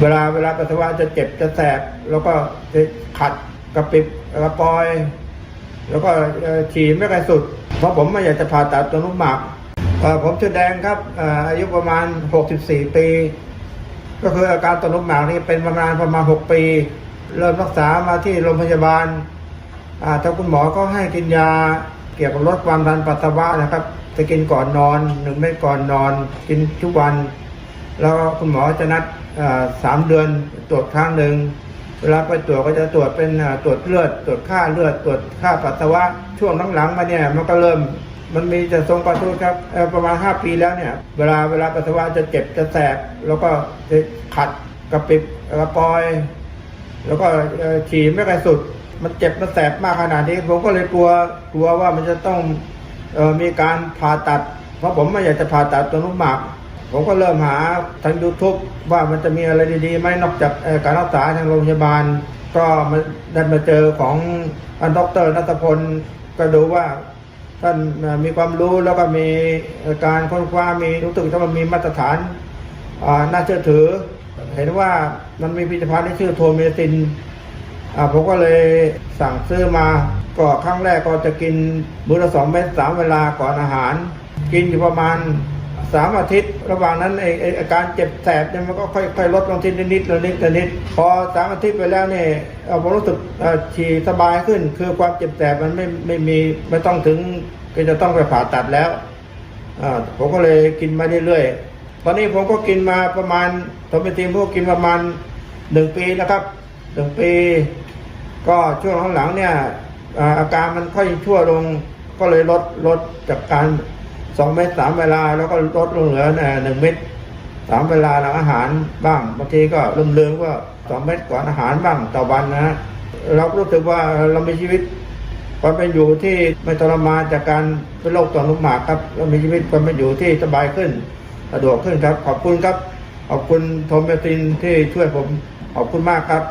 เวลาเวลาปัสสาวะจะเจ็บจะแสบ แล้วก็จะขัดกระปิบกระปอย แล้วก็ฉี่ไม่ค่อยสุด เพราะผมไม่อยากจะผ่าตัดตัวนุกหมากผมชื่อแดงครับอายุประมาณ 64 ปี ก็คืออาการตัวนุกหมากนี่เป็นประมาณประมาณ 6 ปี เริ่มรักษามาที่โรงพยาบาลอ่าทางคุณหมอก็ให้กินยาเกี่ยวกับลดความดันปัสสาวะนะครับจะกินก่อนนอนหนึ่งเม็ดก่อนนอน กินทุกวัน แล้วคุณหมอจะนัด สามเดือนตรวจครั้งหนึ่งเวลาไปตรวจก็จะตรวจเป็นตรวจเลือด ตรวจค่าเลือด ตรวจค่าปัสสาวะ ช่วงหลังๆมาเนี่ยมันก็เริ่มมันมีจะทรงปัสสาวะครับประมาณ 5 ปีแล้วเนี่ย เวลาเวลาปัสสาวะจะเจ็บจะแสบแล้วก็จะขัดกระปิบกระปอย แล้วก็ฉี่ไม่ค่อยสุด มันเจ็บมันแสบมากขนาดนี้ผมก็เลยกลัวกลัวว่ามันจะต้องออมีการผ่าตัด เพราะผมไม่อยากจะผ่าตัดตัวนุกหมาก ผมก็เริ่มหาทางยูทูบว่ามันจะมีอะไรดีๆไหมนอกจากการรักษาทางโรงพยาบาล ก็มาได้มาเจอของอันดรนัทพลก็ดูว่าท่านมีความรู้แล้วก็มีการค้นคว้ามีรู้สึกว่ามันมีมาตรฐานน่าเชื่อถือ เห็นว่ามันมีผลิตภัณฑ์ที่ชื่อโทเมตินผมก็เลยสั่งซื้อมาก็ครั้งแรกก็จะกินมื้อละสองเม็ดสามเวลาก่อนอาหาร กินอยู่ประมาณ สามอาทิตย์ ระหว่างนั้นไอ้อาการเจ็บแสบเนี่ยมันก็ค่อยๆลดลงทีนิดละนิดละนิด พอสามอาทิตย์ไปแล้วเนี่ยผมรู้สึกฉี่สบายขึ้น คือความเจ็บแสบมันไม่ไม่มีไม่ต้องถึงก็จะต้องไปผ่าตัดแล้วอ่าผมก็เลยกินมาเรื่อยๆตอนนี้ผมก็กินมาประมาณตอนเป็นทีมผมก็กินประมาณหนึ่งปีนะครับหนึ่งปี ก็ช่วงหลังๆเนี่ยอาอาการมันค่อยชั่วลงก็เลยลดลดจากการ สองเม็ดสามเวลา แล้วก็ลดลงเหลือหนึ่งเม็ดสามเวลาหลังอาหารบ้างบางทีก็เริ่มเลืมๆก็สองเม็ดก่อนอาหารบ้างต่อวันนะฮะเรารู้สึกว่าเรามีชีวิตความเป็นอยู่ที่ไม่ทรมานจากการเป็นโรคต่อมลูกหมากครับ เรามีชีวิตความเป็นอยู่ที่สบายขึ้นสะดวกขึ้นครับ ขอบคุณครับ ขอบคุณโทมเมตินที่ช่วยผม ขอบคุณมากครับ